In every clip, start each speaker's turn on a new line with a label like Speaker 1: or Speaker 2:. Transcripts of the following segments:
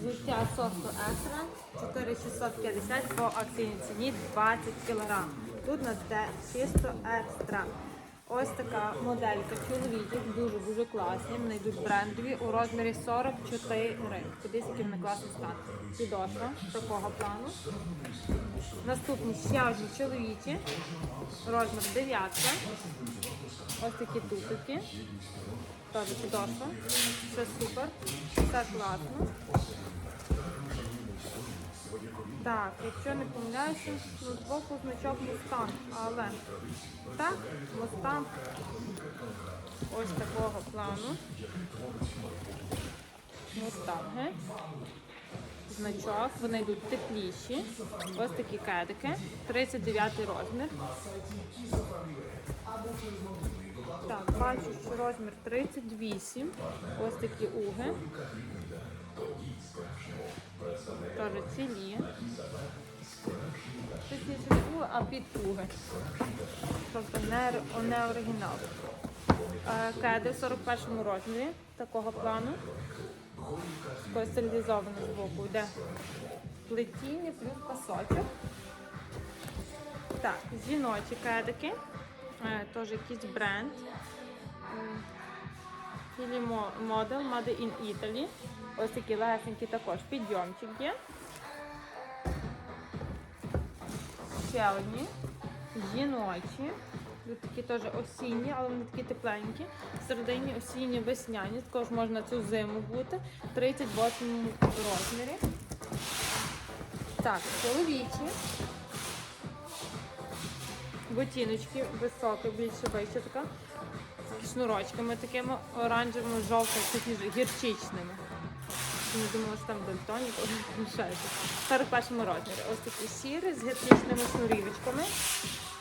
Speaker 1: Взуття сосу екстра 4650 по акційній ціні 20 кг. Тут на те чисто екстра. Ось така моделька чоловіків, дуже-дуже класні. Вони йдуть брендові у розмірі 44. Кудись який вони класний стан. Підошва такого плану. Наступні ще чоловічі. Розмір 9. Ось такі туфельки. Теж підошва. Все супер. Все класно. Так, якщо не помиляюся, ну, збоку значок Мустанг, але так, Мустанг ось такого плану. Мустанги. Значок, вони йдуть тепліші. Ось такі кедики. 39 розмір. Так, бачу, що розмір 38. Ось такі уги. Теж цілі. Точніше уги, а підуги. Тобто не, не оригінал. Е, Кеди в 41 розмірі такого плану. Такої стилізовано з боку йде плетіння плюс пасочок. Так, жіночі кедики. Е, Теж якийсь бренд. Філі Model Made in Italy. Ось такі легесенькі також підйомчик є. Ще одні. Жіночі. Тут такі теж осінні, але вони такі тепленькі. Всередині осінні весняні. Також можна цю зиму бути. 38 розмірі. Так, чоловічі. Ботиночки високі, більше вище така. Шнурочками такими оранжевими, жовтими, точніше, гірчичними. Не думала, що там дальтонік, але ще щось. 41 розмірі. Ось такі сірі з гірчичними шнурівочками.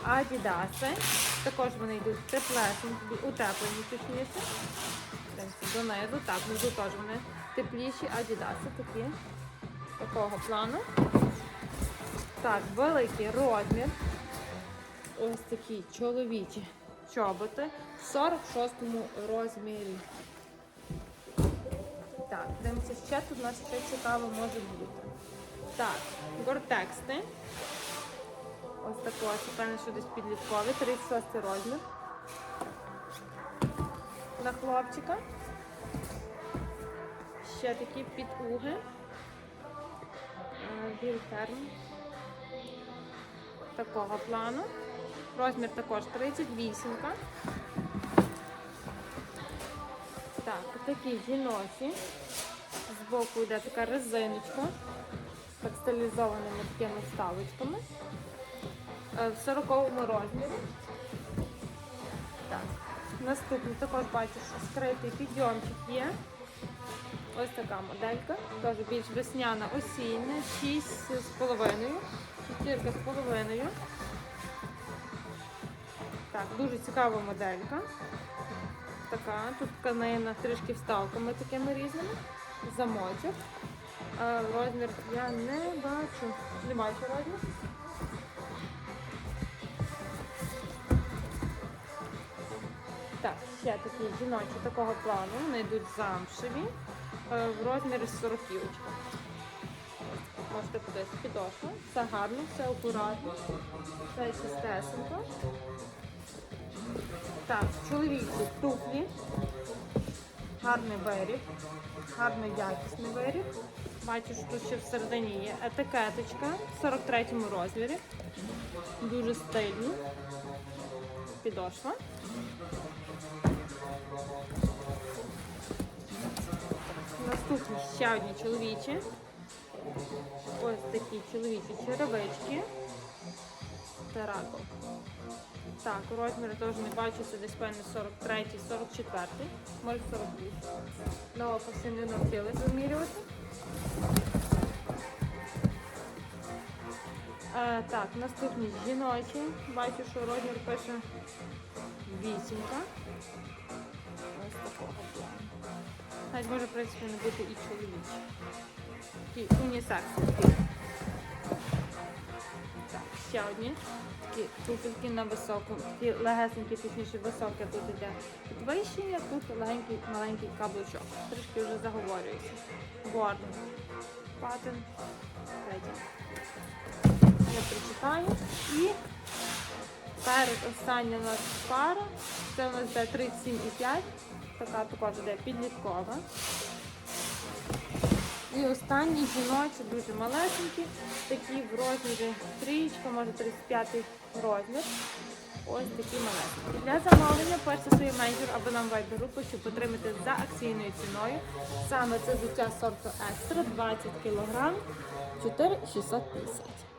Speaker 1: Адідаси. Також вони йдуть теплесенькі, утеплені точніше. Донизу, так, внизу теж вони тепліші адідаси такі. Такого плану. Так, великий розмір. Ось такі чоловічі чоботи в 46 розмірі. Так, дивимося, ще тут у нас ще цікаво може бути. Так, гортексти. Ось такого, це певно, що десь підліткові, 36 розмір. На хлопчика. Ще такі підуги. Вільтерн. Такого плану. Розмір також 38. Так, такі жіночі. Збоку йде така резиночка. Так стилізованими такими вставочками. Е, В 40 розмірі. Так. Наступний також бачу, що скритий підйомчик є. Ось така моделька. Теж більш весняна осіння, 6 з половиною, 4 з половиною. Так, дуже цікава моделька. Така, тут тканина трішки вставками такими різними. Замочок. Розмір я не бачу. Не бачу розмір. Так, ще такі жіночі такого плану. Вони йдуть замшеві е, в розмірі 40 Можете подивитися підошва. Все гарно, все акуратно, все чистесенько. Так, чоловічі туфлі. Гарний виріб, гарно якісний виріб. Бачу, що тут ще всередині є етикеточка в 43-му розмірі. Дуже стильні. Підошва. Наступні ще одні чоловічі. Ось такі чоловічі черевички. Тарако. Так, розміри теж не бачу, це десь певно 43, 44, може 48. На око не навчились вимірювати. Е, так, наступні жіночі. Бачу, що розмір пише вісімка. Ось такого плану. Навіть може, в принципі, не бути і чоловічі. Такі унісекс. Так, ще одні. Такі туфельки на високу, такі легесенькі, точніше високе тут іде підвищення, тут легенький маленький каблучок. Трішки вже заговорюється. Бордон. патин. Третя. Перед остання у нас пара. Це у нас йде 37,5. Така також йде підліткова. І останні жіночі, дуже малесенькі, такі в розмірі трієчка, може 35 розмір. Ось такі малесенькі. Для замовлення перше свій менеджер або нам вайбер групу, щоб отримати за акційною ціною. Саме це взуття сорту екстра 20 кг 4650.